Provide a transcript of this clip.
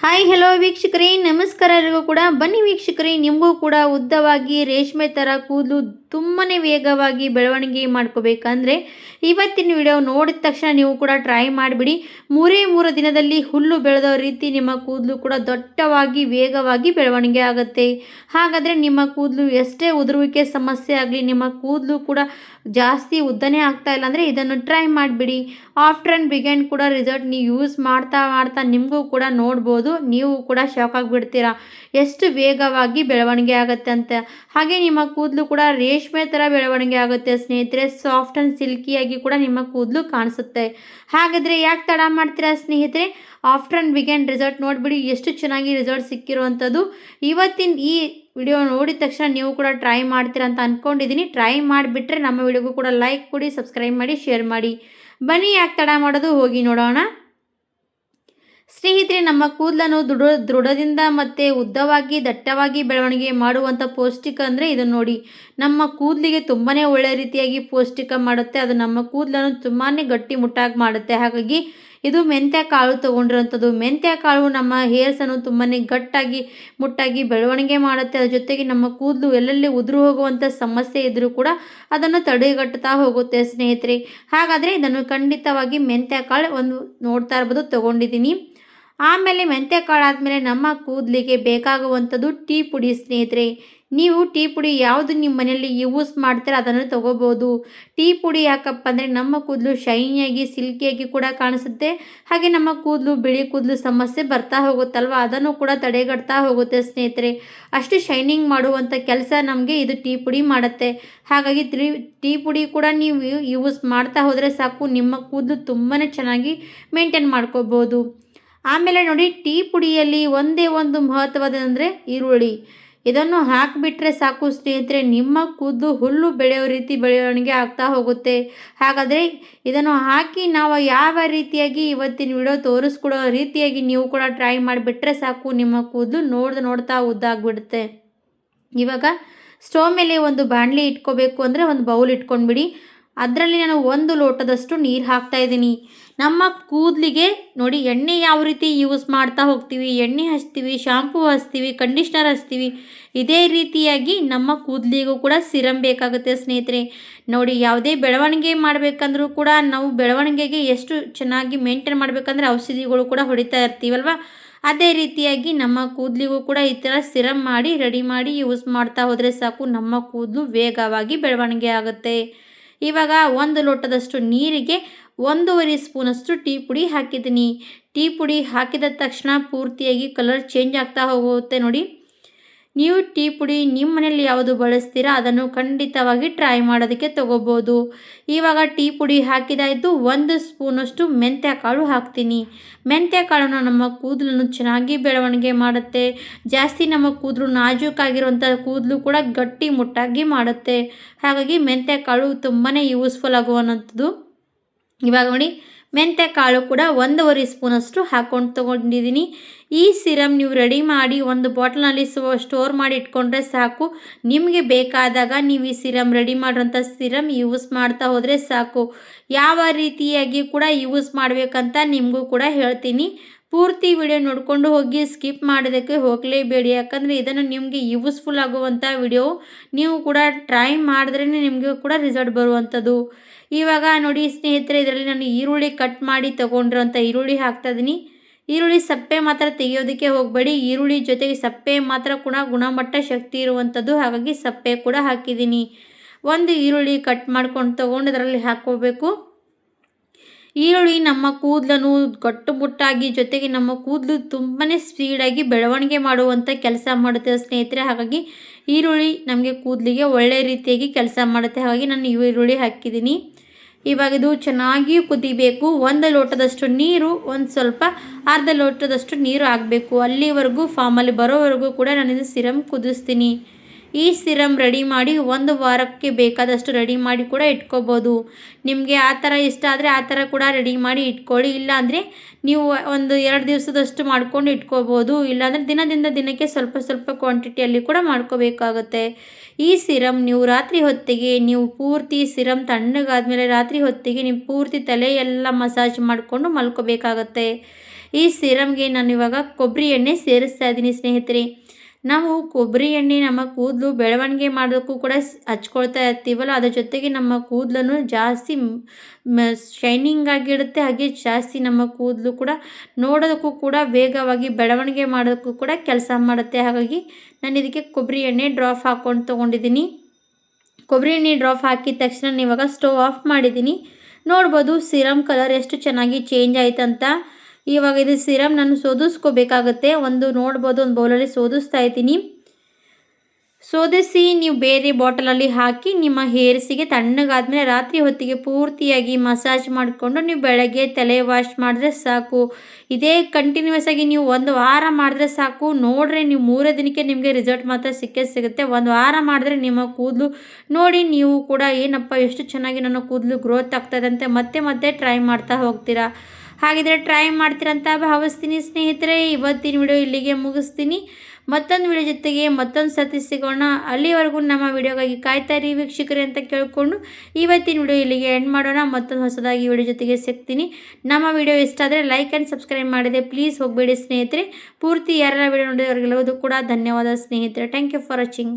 Hi hello ವೀಕ್ಷಕರೇ. ನಮಸ್ಕಾರ ಎಲ್ಲರಿಗೂ ಕೂಡ. ಬನ್ನಿ ವೀಕ್ಷಕರೇ, ನಿಮಗೂ ಕೂಡ ಉದ್ದವಾಗಿ ರೇಷ್ಮೆ ಥರ ಕೂದಲು ತುಂಬಾ ವೇಗವಾಗಿ ಬೆಳವಣಿಗೆ ಮಾಡ್ಕೋಬೇಕಂದ್ರೆ ಇವತ್ತಿನ ವಿಡಿಯೋ ನೋಡಿದ ತಕ್ಷಣ ನೀವು ಕೂಡ ಟ್ರೈ ಮಾಡಿಬಿಡಿ. ಮೂರೇ ಮೂರು ದಿನದಲ್ಲಿ ಹುಲ್ಲು ಬೆಳೆದೋ ರೀತಿ ನಿಮ್ಮ ಕೂದಲು ಕೂಡ ದೊಡ್ಡವಾಗಿ ವೇಗವಾಗಿ ಬೆಳವಣಿಗೆ ಆಗುತ್ತೆ. ಹಾಗಾದರೆ ನಿಮ್ಮ ಕೂದಲು ಎಷ್ಟೇ ಉದುರುವಿಕೆ ಸಮಸ್ಯೆ ಆಗಲಿ, ನಿಮ್ಮ ಕೂದಲು ಕೂಡ ಜಾಸ್ತಿ ಉದ್ದನೇ ಆಗ್ತಾ ಇಲ್ಲ ಅಂದರೆ ಇದನ್ನು ಟ್ರೈ ಮಾಡಿಬಿಡಿ. ಆಫ್ಟರ್ ಆ್ಯಂಡ್ ಬಿಗ್ಯಾಂಡ್ ಕೂಡ ರಿಸಲ್ಟ್ ನೀವು ಯೂಸ್ ಮಾಡ್ತಾ ಮಾಡ್ತಾ ನಿಮಗೂ ಕೂಡ ನೋಡ್ಬೋದು. ನೀವು ಕೂಡ ಶಾಕ್ ಆಗಿಬಿಡ್ತೀರಾ? ಎಷ್ಟು ವೇಗವಾಗಿ ಬೆಳವಣಿಗೆ ಆಗುತ್ತೆ ಅಂತ. ಹಾಗೆ ನಿಮ್ಮ ಕೂದಲು ಕೂಡ ರೇಷ್ಮೆ ಥರ ಬೆಳವಣಿಗೆ ಆಗುತ್ತೆ ಸ್ನೇಹಿತರೆ. ಸಾಫ್ಟ್ ಆ್ಯಂಡ್ ಸಿಲ್ಕಿಯಾಗಿ ಕೂಡ ನಿಮ್ಮ ಕೂದಲು ಕಾಣಿಸುತ್ತೆ. ಹಾಗಾದರೆ ಯಾಕೆ ತಡ ಮಾಡ್ತೀರಾ ಸ್ನೇಹಿತರೆ? ಆಫ್ಟರ್ ಆ್ಯಂಡ್ ಬಿಗ್ಯಾಂಡ್ ರಿಸಲ್ಟ್ ನೋಡಿಬಿಡಿ ಎಷ್ಟು ಚೆನ್ನಾಗಿ ರಿಸಲ್ಟ್ ಸಿಕ್ಕಿರುವಂಥದ್ದು. ಇವತ್ತಿನ ಈ ವಿಡಿಯೋ ನೋಡಿದ ತಕ್ಷಣ ನೀವು ಕೂಡ ಟ್ರೈ ಮಾಡ್ತೀರಾ ಅಂತ ಅಂದ್ಕೊಂಡಿದ್ದೀನಿ ಟ್ರೈ ಮಾಡಿಬಿಟ್ರೆ ನಮ್ಮ ವಿಡಿಯೋಗೂ ಕೂಡ ಲೈಕ್ ಕೊಡಿ ಸಬ್ಸ್ಕ್ರೈಬ್ ಮಾಡಿ ಶೇರ್ ಮಾಡಿ. ಬನ್ನಿ ಯಾಕೆ ತಡ ಮಾಡೋದು ಹೋಗಿ ನೋಡೋಣ. ಸ್ನೇಹಿತರೆ, ನಮ್ಮ ಕೂದಲನ್ನು ದೃಢ, ದೃಢದಿಂದ ಮತ್ತು ಉದ್ದವಾಗಿ, ದಟ್ಟವಾಗಿ ಬೆಳವಣಿಗೆ ಮಾಡುವಂಥ ಪೌಷ್ಟಿಕ ಅಂದರೆ ಇದನ್ನು ನೋಡಿ. ನಮ್ಮ ಕೂದಲಿಗೆ ತುಂಬಾ ಒಳ್ಳೆಯ ರೀತಿಯಾಗಿ ಪೌಷ್ಟಿಕ ಮಾಡುತ್ತೆ. ಅದು ನಮ್ಮ ಕೂದಲನ್ನು ತುಂಬಾ ಗಟ್ಟಿ ಮುಟ್ಟಾಗಿ ಮಾಡುತ್ತೆ. ಹಾಗಾಗಿ ಇದು ಮೆಂತ್ಯ ಕಾಳು ತೊಗೊಂಡಿರೋಂಥದ್ದು ಮೆಂತ್ಯ ಕಾಳು ನಮ್ಮ ಹೇರ್ಸನ್ನು ತುಂಬಾ ಗಟ್ಟಾಗಿ, ಮುಟ್ಟಾಗಿ ಬೆಳವಣಿಗೆ ಮಾಡುತ್ತೆ. ಅದ್ರ ಜೊತೆಗೆ ನಮ್ಮ ಕೂದಲು ಎಲ್ಲೆಲ್ಲಿ ಉದುರು ಹೋಗುವಂಥ ಸಮಸ್ಯೆ ಇದ್ದರೂ ಕೂಡ ಅದನ್ನು ತಡೆಗಟ್ಟುತ್ತಾ ಹೋಗುತ್ತೆ ಸ್ನೇಹಿತರೆ. ಹಾಗಾದರೆ ಇದನ್ನು ಖಂಡಿತವಾಗಿ ಮೆಂತ್ಯ ಕಾಳು ಒಂದು ನೋಡ್ತಾ ಇರ್ಬೋದು, ತೊಗೊಂಡಿದ್ದೀನಿ. ಆಮೇಲೆ ಮೆಂತ್ಯ ಕಾಳು ಆದಮೇಲೆ ನಮ್ಮ ಕೂದಲಿಗೆ ಬೇಕಾಗುವಂಥದ್ದು ಟೀ ಪುಡಿ ಸ್ನೇಹಿತರೆ. ನೀವು ಟೀ ಪುಡಿ ಯಾವುದು ನಿಮ್ಮ ಮನೆಯಲ್ಲಿ ಯೂಸ್ ಮಾಡ್ತೀರಾ ಅದನ್ನು ತೊಗೋಬೋದು. ಟೀ ಪುಡಿ ಯಾಕಪ್ಪ ಅಂದರೆ ನಮ್ಮ ಕೂದಲು ಶೈನಿಯಾಗಿ, ಸಿಲ್ಕಿಯಾಗಿ ಕೂಡ ಕಾಣಿಸುತ್ತೆ. ಹಾಗೆ ನಮ್ಮ ಕೂದಲು, ಬಿಳಿ ಕೂದಲು ಸಮಸ್ಯೆ ಬರ್ತಾ ಹೋಗುತ್ತಲ್ವ? ಅದನ್ನು ಕೂಡ ತಡೆಗಟ್ತಾ ಹೋಗುತ್ತೆ ಸ್ನೇಹಿತರೆ. ಅಷ್ಟು ಶೈನಿಂಗ್ ಮಾಡುವಂಥ ಕೆಲಸ ನಮಗೆ ಇದು ಟೀ ಪುಡಿ ಮಾಡುತ್ತೆ. ಹಾಗಾಗಿ ಟೀ ಪುಡಿ ಕೂಡ ನೀವು ಯೂಸ್ ಮಾಡ್ತಾ ಹೋದರೆ ಸಾಕು. ನಿಮ್ಮ ಕೂದಲು ತುಂಬಾ ಚೆನ್ನಾಗಿ ಮೇಂಟೈನ್ ಮಾಡ್ಕೋಬೋದು. ಆಮೇಲೆ ನೋಡಿ, ಟೀ ಪುಡಿಯಲ್ಲಿ ಒಂದೇ ಒಂದು ಮಹತ್ವದಂದರೆ ಈರುಳ್ಳಿ. ಇದನ್ನು ಹಾಕಿಬಿಟ್ರೆ ಸಾಕು ಸ್ನೇಹಿತರೆ, ನಿಮ್ಮ ಕೂದಲು ಹುಲ್ಲು ಬೆಳೆಯೋ ರೀತಿ ಬೆಳವಣಿಗೆ ಆಗ್ತಾ ಹೋಗುತ್ತೆ. ಹಾಗಾದರೆ ಇದನ್ನು ಹಾಕಿ ನಾವು ಯಾವ ರೀತಿಯಾಗಿ ಇವತ್ತಿನ ವಿಡಿಯೋ ತೋರಿಸ್ಕೊಡೋ ರೀತಿಯಾಗಿ ನೀವು ಕೂಡ ಟ್ರೈ ಮಾಡಿಬಿಟ್ರೆ ಸಾಕು, ನಿಮ್ಮ ಕೂದಲು ನೋಡ್ದು ನೋಡ್ತಾ ಉದ್ದಾಗ್ಬಿಡುತ್ತೆ. ಇವಾಗ ಸ್ಟವ್ ಮೇಲೆ ಒಂದು ಬಾಣಲಿ ಇಟ್ಕೋಬೇಕು ಅಂದರೆ ಒಂದು ಬೌಲ್ ಇಟ್ಕೊಂಡ್ಬಿಡಿ. ಅದರಲ್ಲಿ ನಾನು ಒಂದು ಲೋಟದಷ್ಟು ನೀರು ಹಾಕ್ತಾ ಇದ್ದೀನಿ. ನಮ್ಮ ಕೂದಲಿಗೆ ನೋಡಿ ಎಣ್ಣೆ ಯಾವ ರೀತಿ ಯೂಸ್ ಮಾಡ್ತಾ ಹೋಗ್ತೀವಿ, ಎಣ್ಣೆ ಹಚ್ತೀವಿ ಶಾಂಪೂ ಹಚ್ತೀವಿ ಕಂಡೀಷ್ನರ್ ಹಚ್ತೀವಿ, ಇದೇ ರೀತಿಯಾಗಿ ನಮ್ಮ ಕೂದಲಿಗೂ ಕೂಡ ಸಿರಮ್ ಬೇಕಾಗುತ್ತೆ ಸ್ನೇಹಿತರೆ. ನೋಡಿ ಯಾವುದೇ ಬೆಳವಣಿಗೆ ಮಾಡಬೇಕಂದ್ರೂ ಕೂಡ ನಾವು ಬೆಳವಣಿಗೆಗೆ ಎಷ್ಟು ಚೆನ್ನಾಗಿ ಮೇಂಟೈನ್ ಮಾಡಬೇಕಂದ್ರೆ ಔಷಧಿಗಳು ಕೂಡ ಹೊಡಿತಾ ಇರ್ತೀವಲ್ವ? ಅದೇ ರೀತಿಯಾಗಿ ನಮ್ಮ ಕೂದಲಿಗೂ ಕೂಡ ಈ ಥರ ಸಿರಮ್ ಮಾಡಿ ರೆಡಿ ಮಾಡಿ ಯೂಸ್ ಮಾಡ್ತಾ ಹೋದರೆ ಸಾಕು, ನಮ್ಮ ಕೂದಲು ವೇಗವಾಗಿ ಬೆಳವಣಿಗೆ ಆಗುತ್ತೆ. ಇವಾಗ ಒಂದು ಲೋಟದಷ್ಟು ನೀರಿಗೆ ಒಂದೂವರೆ ಸ್ಪೂನಷ್ಟು ಟೀ ಪುಡಿ ಹಾಕಿದ್ದೀನಿ. ಟೀ ಪುಡಿ ಹಾಕಿದ ತಕ್ಷಣ ಪೂರ್ತಿಯಾಗಿ ಕಲರ್ ಚೇಂಜ್ ಆಗ್ತಾ ಹೋಗುತ್ತೆ ನೋಡಿ. ನೀವು ಟೀ ಪುಡಿ ನಿಮ್ಮ ಮನೇಲಿ ಯಾವುದು ಬಳಸ್ತೀರಾ ಅದನ್ನು ಖಂಡಿತವಾಗಿ ಟ್ರೈ ಮಾಡೋದಕ್ಕೆ ತೊಗೋಬೋದು. ಇವಾಗ ಟೀ ಪುಡಿ ಹಾಕಿದಾಯಿತು ಒಂದು ಸ್ಪೂನಷ್ಟು ಮೆಂತ್ಯ ಕಾಳು ಹಾಕ್ತೀನಿ. ಮೆಂತ್ಯ ಕಾಳನ್ನು ನಮ್ಮ ಕೂದಲನ್ನು ಚೆನ್ನಾಗಿ ಬೆಳವಣಿಗೆ ಮಾಡುತ್ತೆ. ಜಾಸ್ತಿ ನಮ್ಮ ಕೂದಲು ನಾಜೂಕಾಗಿರುವಂಥ ಕೂದಲು ಕೂಡ ಗಟ್ಟಿ ಮುಟ್ಟಾಗಿ ಮಾಡುತ್ತೆ. ಹಾಗಾಗಿ ಮೆಂತ್ಯ ಕಾಳು ತುಂಬಾ ಯೂಸ್ಫುಲ್ ಆಗುವಂಥದ್ದು. ಇವಾಗ ನೋಡಿ ಮೆಂತ್ಯ ಕಾಳು ಕೂಡ ಒಂದೂವರೆ ಸ್ಪೂನಷ್ಟು ಹಾಕ್ಕೊಂಡು ತೊಗೊಂಡಿದ್ದೀನಿ. ಈ ಸಿರಮ್ ನೀವು ರೆಡಿ ಮಾಡಿ ಒಂದು ಬಾಟ್ಲ್ನಲ್ಲಿ ಸ್ಟೋರ್ ಮಾಡಿ ಇಟ್ಕೊಂಡ್ರೆ ಸಾಕು. ನಿಮಗೆ ಬೇಕಾದಾಗ ನೀವು ಈ ಸಿರಮ್ ರೆಡಿ ಮಾಡಿರೋಂಥ ಸಿರಮ್ ಯೂಸ್ ಮಾಡ್ತಾ ಹೋದರೆ ಸಾಕು. ಯಾವ ರೀತಿಯಾಗಿ ಕೂಡ ಯೂಸ್ ಮಾಡಬೇಕಂತ ನಿಮಗೂ ಕೂಡ ಹೇಳ್ತೀನಿ. ಪೂರ್ತಿ ವಿಡಿಯೋ ನೋಡಿಕೊಂಡು ಹೋಗಿ ಸ್ಕಿಪ್ ಮಾಡೋದಕ್ಕೆ ಹೋಗಲೇಬೇಡಿ. ಯಾಕಂದರೆ ಇದನ್ನು ನಿಮಗೆ ಯೂಸ್ಫುಲ್ ಆಗುವಂಥ ವಿಡಿಯೋ ನೀವು ಕೂಡ ಟ್ರೈ ಮಾಡಿದ್ರೇ ನಿಮಗೆ ಕೂಡ ರಿಸಲ್ಟ್ ಬರುವಂಥದ್ದು. ಇವಾಗ ನೋಡಿ ಸ್ನೇಹಿತರೆ, ಇದರಲ್ಲಿ ನಾನು ಈರುಳ್ಳಿ ಕಟ್ ಮಾಡಿ ತೊಗೊಂಡಿರೋಂಥ ಈರುಳ್ಳಿ ಹಾಕ್ತಾಯಿದ್ದೀನಿ ಈರುಳ್ಳಿ ಸಪ್ಪೆ ಮಾತ್ರ ತೆಗೆಯೋದಕ್ಕೆ ಹೋಗಬೇಡಿ. ಈರುಳ್ಳಿ ಜೊತೆಗೆ ಸಪ್ಪೆ ಮಾತ್ರ ಕೂಡ ಗುಣಮಟ್ಟ ಶಕ್ತಿ ಇರುವಂಥದ್ದು, ಹಾಗಾಗಿ ಸಪ್ಪೆ ಕೂಡ ಹಾಕಿದ್ದೀನಿ. ಒಂದು ಈರುಳ್ಳಿ ಕಟ್ ಮಾಡ್ಕೊಂಡು ತೊಗೊಂಡು ಅದರಲ್ಲಿ ಹಾಕ್ಕೋಬೇಕು. ಈರುಳ್ಳಿ ನಮ್ಮ ಕೂದಲನ್ನು ಗಟ್ಟುಮುಟ್ಟಾಗಿ ಜೊತೆಗೆ ನಮ್ಮ ಕೂದಲು ತುಂಬಾ ಸ್ಪೀಡಾಗಿ ಬೆಳವಣಿಗೆ ಮಾಡುವಂಥ ಕೆಲಸ ಮಾಡುತ್ತೆ ಸ್ನೇಹಿತರೆ. ಹಾಗಾಗಿ ಈರುಳ್ಳಿ ನಮಗೆ ಕೂದಲಿಗೆ ಒಳ್ಳೆಯ ರೀತಿಯಾಗಿ ಕೆಲಸ ಮಾಡುತ್ತೆ. ಹಾಗಾಗಿ ನಾನು ಈರುಳ್ಳಿ ಹಾಕಿದ್ದೀನಿ. ಇವಾಗ ಇದು ಚೆನ್ನಾಗಿ ಕುದಿಬೇಕು. ಒಂದು ಲೋಟದಷ್ಟು ನೀರು, ಒಂದು ಸ್ವಲ್ಪ ಅರ್ಧ ಲೋಟದಷ್ಟು ನೀರು ಹಾಕಬೇಕು. ಅಲ್ಲಿವರೆಗೂ ಫಾರ್ಮಲ್ಲಿ ಬರೋವರೆಗೂ ಕೂಡ ನಾನು ಇದು ಸಿರಮ್ ಕುದಿಸ್ತೀನಿ. ಈ ಸಿರಮ್ ರೆಡಿ ಮಾಡಿ ಒಂದು ವಾರಕ್ಕೆ ಬೇಕಾದಷ್ಟು ರೆಡಿ ಮಾಡಿ ಕೂಡ ಇಟ್ಕೋಬೋದು. ನಿಮಗೆ ಆ ಥರ ಇಷ್ಟ ಆದರೆ ಆ ಥರ ಕೂಡ ರೆಡಿ ಮಾಡಿ ಇಟ್ಕೊಳ್ಳಿ. ಇಲ್ಲಾಂದರೆ ನೀವು ಒಂದು ಎರಡು ದಿವಸದಷ್ಟು ಮಾಡ್ಕೊಂಡು ಇಟ್ಕೋಬೋದು. ಇಲ್ಲಾಂದರೆ ದಿನದಿಂದ ದಿನಕ್ಕೆ ಸ್ವಲ್ಪ ಸ್ವಲ್ಪ ಕ್ವಾಂಟಿಟಿಯಲ್ಲಿ ಕೂಡ ಮಾಡ್ಕೋಬೇಕಾಗುತ್ತೆ. ಈ ಸಿರಮ್ ನೀವು ರಾತ್ರಿ ಹೊತ್ತಿಗೆ ನೀವು ಪೂರ್ತಿ ಸಿರಮ್ ತಣ್ಣಗಾದ್ಮೇಲೆ ರಾತ್ರಿ ಹೊತ್ತಿಗೆ ನೀವು ಪೂರ್ತಿ ತಲೆ ಎಲ್ಲ ಮಸಾಜ್ ಮಾಡಿಕೊಂಡು ಮಲ್ಕೋಬೇಕಾಗತ್ತೆ. ಈ ಸಿರಮ್ಗೆ ನಾನು ಇವಾಗ ಕೊಬ್ಬರಿ ಎಣ್ಣೆ ಸೇರಿಸ್ತಾ ಇದ್ದೀನಿ ಸ್ನೇಹಿತರೆ. ನಾವು ಕೊಬ್ಬರಿ ಎಣ್ಣೆ, ನಮ್ಮ ಕೂದಲು ಬೆಳವಣಿಗೆ ಮಾಡೋಕ್ಕೂ ಕೂಡ ಹಚ್ಕೊಳ್ತಾ ಇರ್ತೀವಲ್ಲ, ಅದ್ರ ಜೊತೆಗೆ ನಮ್ಮ ಕೂದಲನ್ನು ಜಾಸ್ತಿ ಶೈನಿಂಗ್ ಆಗಿಡುತ್ತೆ ಹಾಗೆ ಜಾಸ್ತಿ ನಮ್ಮ ಕೂದಲು ಕೂಡ ನೋಡೋದಕ್ಕೂ ಕೂಡ ವೇಗವಾಗಿ ಬೆಳವಣಿಗೆ ಮಾಡೋದಕ್ಕೂ ಕೂಡ ಕೆಲಸ ಮಾಡುತ್ತೆ. ಹಾಗಾಗಿ ನಾನು ಇದಕ್ಕೆ ಕೊಬ್ಬರಿ ಎಣ್ಣೆ ಡ್ರಾಪ್ ಹಾಕ್ಕೊಂಡು ತೊಗೊಂಡಿದ್ದೀನಿ. ಕೊಬ್ಬರಿ ಎಣ್ಣೆ ಡ್ರಾಪ್ ಹಾಕಿದ ತಕ್ಷಣ ಇವಾಗ ಸ್ಟವ್ ಆಫ್ ಮಾಡಿದ್ದೀನಿ. ನೋಡ್ಬೋದು ಸಿರಮ್ ಕಲರ್ ಎಷ್ಟು ಚೆನ್ನಾಗಿ ಚೇಂಜ್ ಆಯ್ತಂತ. ಇವಾಗ ಇದು ಸಿರಮ್ ನಾನು ಸೋದಿಸ್ಕೋಬೇಕಾಗತ್ತೆ. ಒಂದು ನೋಡ್ಬೋದು, ಒಂದು ಬೌಲಲ್ಲಿ ಸೋದಿಸ್ತಾ ಇದ್ದೀನಿ. ಸೋದಿಸಿ ನೀವು ಬೇರೆ ಬಾಟಲಲ್ಲಿ ಹಾಕಿ ನಿಮ್ಮ ಹೇರ್ಸಿಗೆ ತಣ್ಣಗಾದ್ಮೇಲೆ ರಾತ್ರಿ ಹೊತ್ತಿಗೆ ಪೂರ್ತಿಯಾಗಿ ಮಸಾಜ್ ಮಾಡಿಕೊಂಡು ನೀವು ಬೆಳಗ್ಗೆ ತಲೆ ವಾಶ್ ಮಾಡಿದ್ರೆ ಸಾಕು. ಇದೇ ಕಂಟಿನ್ಯೂಸ್ ಆಗಿ ನೀವು ಒಂದು ವಾರ ಮಾಡಿದ್ರೆ ಸಾಕು. ನೋಡ್ರೆ, ನೀವು ಮೂರೇ ದಿನಕ್ಕೆ ನಿಮಗೆ ರಿಸಲ್ಟ್ ಮಾತ್ರ ಸಿಕ್ಕೇ ಸಿಗುತ್ತೆ. ಒಂದು ವಾರ ಮಾಡಿದ್ರೆ ನಿಮ್ಮ ಕೂದಲು ನೋಡಿ ನೀವು ಕೂಡ ಏನಪ್ಪ, ಎಷ್ಟು ಚೆನ್ನಾಗಿ ನನ್ನ ಕೂದಲು ಗ್ರೋತ್ ಆಗ್ತದಂತೆ ಮತ್ತೆ ಮತ್ತೆ ಟ್ರೈ ಮಾಡ್ತಾ ಹೋಗ್ತೀರಾ. ಹಾಗಿದ್ರೆ ಟ್ರೈ ಮಾಡ್ತೀರಂತ ಭಾವಿಸ್ತೀನಿ ಸ್ನೇಹಿತರೆ. ಇವತ್ತಿನ ವಿಡಿಯೋ ಇಲ್ಲಿಗೆ ಮುಗಿಸ್ತೀನಿ. ಮತ್ತೊಂದು ವಿಡಿಯೋ ಜೊತೆಗೆ ಮತ್ತೊಂದು ಸತಿ ಸಿಗೋಣ. ಅಲ್ಲಿವರೆಗೂ ನಮ್ಮ ವಿಡಿಯೋಗಾಗಿ ಕಾಯ್ತಾ ಇರಿ ವೀಕ್ಷಕರೇ ಅಂತ ಕೇಳಿಕೊಂಡು ಇವತ್ತಿನ ವಿಡಿಯೋ ಇಲ್ಲಿಗೆ ಎಂಡ್ ಮಾಡೋಣ. ಮತ್ತೊಂದು ಹೊಸದಾಗಿ ವಿಡಿಯೋ ಜೊತೆಗೆ ಸಿಗ್ತೀನಿ. ನಮ್ಮ ವಿಡಿಯೋ ಇಷ್ಟ ಆದರೆ ಲೈಕ್ ಆ್ಯಂಡ್ ಸಬ್ಸ್ಕ್ರೈಬ್ ಮಾಡಿದೆ ಪ್ಲೀಸ್ ಹೋಗಬೇಡಿ ಸ್ನೇಹಿತರೆ. ಪೂರ್ತಿ ಯಾರೆಲ್ಲ ವಿಡಿಯೋ ನೋಡಿದವರಿಗೆಲ್ಲವೂ ಕೂಡ ಧನ್ಯವಾದ ಸ್ನೇಹಿತರೆ. Thank you for watching